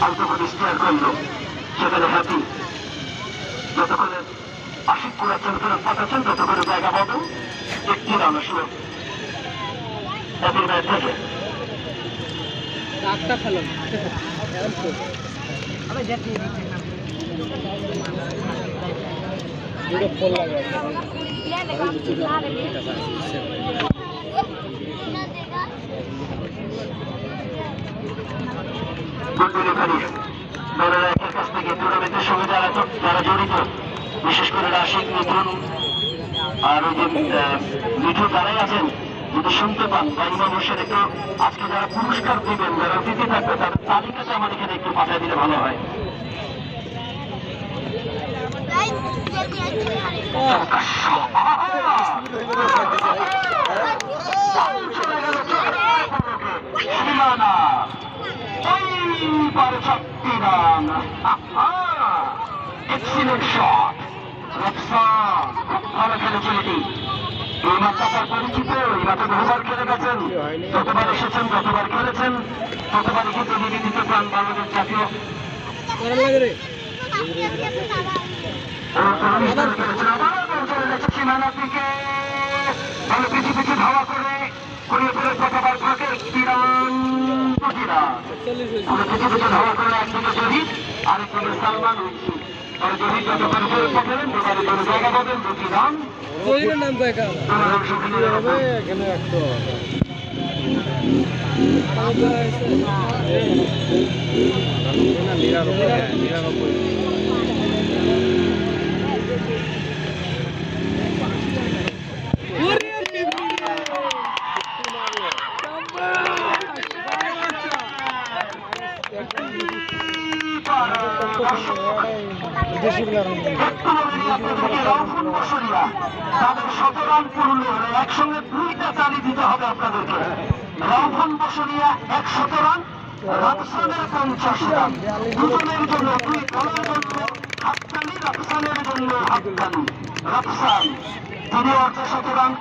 করে স্টেয়ার করল সেখানে হ্যাপি। যতক্ষণে আশিক কুড়াচ্ছেন ফেরত পাঠাচ্ছেন ততক্ষণে জায়গা পাবেন একটি রান আসলো হ্যাপির ব্যাট থেকে। আটটা খেলো দুটো ফোন লাগে আর ওই যে মিঠু যারাই আছেন যদি শুনতে পান বা ইমাম হোসেন একটু আজকে যারা পুরস্কার দিবেন যারা অতিথি থাকবে তাদের তালিকাটা আমার এখানে একটু পাঠিয়ে দিলে ভালো হয়। চলে গেল এই মাত্রা তার পরিচিত, এই মাত্রা বহুবার খেলে গেছেন, যতবার এসেছেন, যতবার খেলেছেন ততবারই কিন্তু নিবেদিত প্রাণ বাংলাদেশ জাতীয়। করে আরেকদিকে সালমান আর জহিদ যতক্ষণ ফেরত পাঠালেন দুবারে দুটো জায়গা পাবেন দুটি রান জহিরের নাম কয় কার আমার অংশ কিনে হবে হবে এখানে একশো নিরানব্বই বিদেশির কারণ তাদের একসঙ্গে দুইটা চালি দিতে হবে আপনাদেরকে রংফুল বসরিয়া একশত রান রাফসানের পঞ্চাশ রান দুজনের জন্য দুই দলের জন্য হাততালি রাফসানের জন্য তিনি অর্ধশত রান